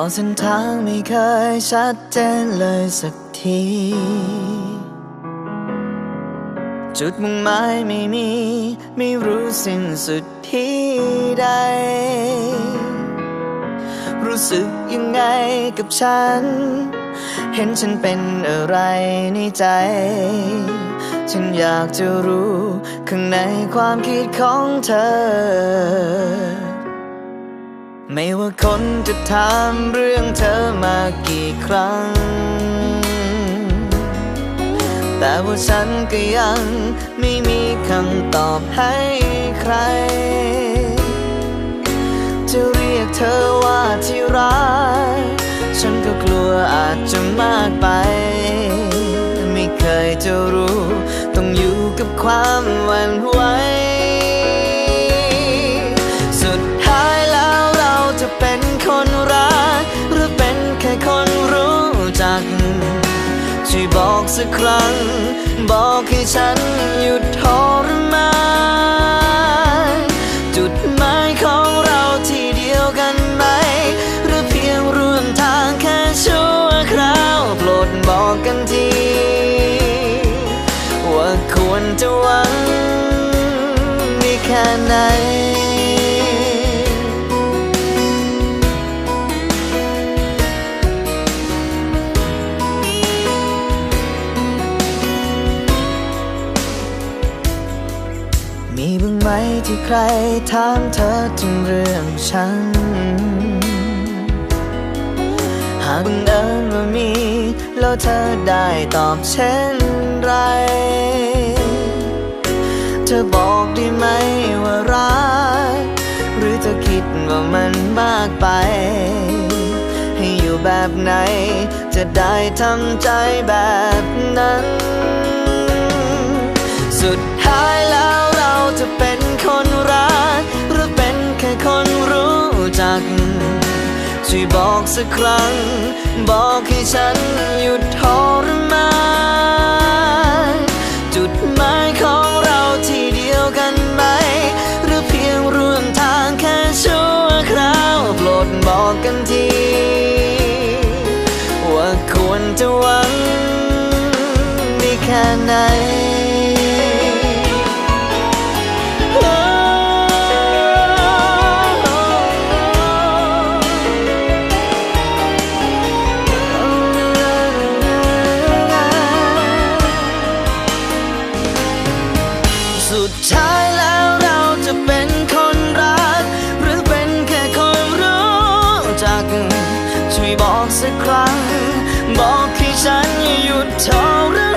ก็เส้นทางไม่เคยชัดเจนเลยสักที จุดมุ่งหมายไม่มี ไม่รู้สิ้นสุดที่ใด รู้สึกยังไงกับฉัน เห็นฉันเป็นอะไรในใจ ฉันอยากจะรู้ ข้างในความคิดของเธอ ไม่ว่าคนจะถามเรื่องเธอมากี่ครั้ง แต่ว่าฉันก็ยังไม่มีคำตอบให้ใคร จะเรียกเธอว่าที่รัก ฉันก็กลัวอาจจะมากไป ไม่เคยจะรู้ ต้องอยู่กับความ สักครั้ง บอกให้ฉันหยุดทรมานจุดหมายของเราที่เดียวกันไหม หรือเพียงร่วมทางแค่ชั่วคราวโปรดบอกกันที ว่าควรจะหวังได้แค่ไหน มีบ้างไหมที่ใครถามเธอถึงเรื่องฉัน หากบังเอิญว่ามี แล้วเธอได้ตอบเช่นไร เธอบอกได้ไหมว่ารัก หรือเธอคิดว่ามันมากไป ให้อยู่แบบไหน จะได้ทำใจแบบนั้น สุดท้ายแล้ว คนรัก หรือเป็นแค่คนรู้จัก ช่วยบอกสักครั้ง บอกให้ฉันหยุดทรมานจุดหมายของเราที่เดียวกันไหม หรือเพียงร่วมทางแค่ชั่วคราวโปรดบอกกันที ว่าควรจะหวังได้แค่ไหน ท้ายแล้วเราจะเป็นคนรัก หรือเป็นแค่คนรู้จัก ช่วยบอกสักครั้ง บอกให้ฉันหยุดทร